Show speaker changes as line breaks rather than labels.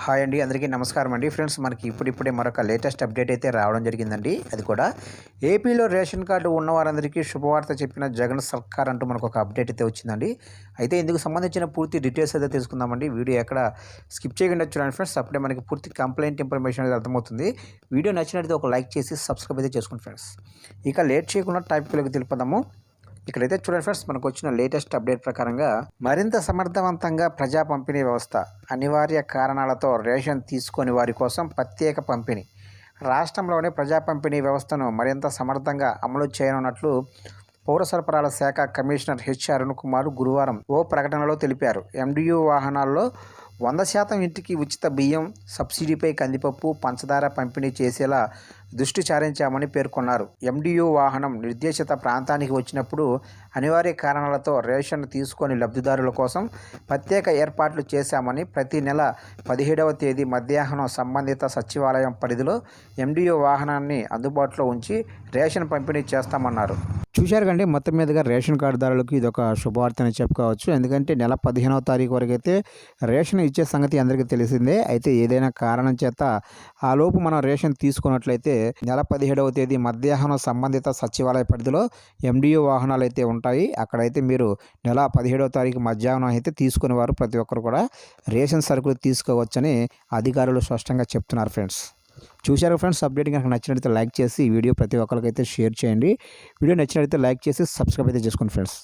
Hi అండి అందరికీ నమస్కారం అండి. ఫ్రెండ్స్ మనకి ఇప్పుడిప్పుడే మరొక లేటెస్ట్ అప్డేట్ అయితే రావడం జరిగిందండి. అది కూడా ఏపీలో రేషన్ కార్డు ఉన్న వారందరికీ శుభవార్త చెప్పిన జగన్ సర్కార్ అంటూ మనకు ఒక అప్డేట్ అయితే వచ్చిందండి. అయితే ఇందుకు సంబంధించిన పూర్తి డీటెయిల్స్ అయితే తెలుసుకుందామండి. వీడియో ఎక్కడ స్కిప్ చేయకుండా చూడండి ఫ్రెండ్స్. అప్పుడే మనకి పూర్తి కంప్లైంట్ ఇన్ఫర్మేషన్ అనేది అర్థమవుతుంది. వీడియో నచ్చినట్లయితే ఒక లైక్ చేసి సబ్స్క్రైబ్ అయితే చేసుకోండి ఫ్రెండ్స్. ఇక లేట్ చేయకుండా టాపిక్లోకి తెలుపుదాము ఇక్కడైతే చూడండి ఫ్రెండ్స్ మనకు వచ్చిన లేటెస్ట్ అప్డేట్ ప్రకారంగా మరింత సమర్థవంతంగా ప్రజా పంపిణీ వ్యవస్థ అనివార్య కారణాలతో రేషన్ తీసుకొని వారి కోసం ప్రత్యేక పంపిణీ. రాష్ట్రంలోని ప్రజా పంపిణీ వ్యవస్థను మరింత సమర్థంగా అమలు చేయనున్నట్లు పౌర సరఫరాల శాఖ కమిషనర్ హెచ్ అరుణ్ కుమార్ గురువారం ఓ ప్రకటనలో తెలిపారు. ఎండియూ వాహనాల్లో వంద శాతం ఇంటికి ఉచిత బియ్యం సబ్సిడీపై కందిపప్పు పంచదార పంపిణీ చేసేలా దృష్టి సారించామని పేర్కొన్నారు. ఎండియు వాహనం నిర్దేశిత ప్రాంతానికి వచ్చినప్పుడు అనివార్య కారణాలతో రేషన్ తీసుకొని లబ్ధిదారుల కోసం ప్రత్యేక ఏర్పాట్లు చేశామని ప్రతి నెల పదిహేడవ తేదీ మధ్యాహ్నం సంబంధిత సచివాలయం పరిధిలో ఎండియు వాహనాన్ని అందుబాటులో ఉంచి రేషన్ పంపిణీ చేస్తామన్నారు. చూశారు కండి మొత్తం మీదుగా రేషన్ కార్డుదారులకు ఇది ఒక శుభవార్త అని చెప్పుకోవచ్చు. ఎందుకంటే నెల పదిహేనవ తారీఖు వరకు అయితే రేషన్ ఇచ్చే సంగతి అందరికీ తెలిసిందే. అయితే ఏదైనా కారణం చేత ఆ లోపు మనం రేషన్ తీసుకున్నట్లయితే నెల పదిహేడవ తేదీ మధ్యాహ్నం సంబంధిత సచివాలయ పరిధిలో ఎండిఓ వాహనాలు అయితే ఉంటాయి. అక్కడైతే మీరు నెల పదిహేడవ తారీఖు మధ్యాహ్నం అయితే తీసుకునేవారు. ప్రతి ఒక్కరు కూడా రేషన్ సరుకులు తీసుకోవచ్చని అధికారులు స్పష్టంగా చెప్తున్నారు ఫ్రెండ్స్. చూశారు ఫ్రెండ్స్ అప్డేట్ కనుక నచ్చినట్లయితే లైక్ చేసి ఈ వీడియో ప్రతి ఒక్కరికైతే షేర్ చేయండి. వీడియో నచ్చినట్లయితే లైక్ చేసి సబ్స్క్రైబ్ అయితే చేసుకోండి ఫ్రెండ్స్.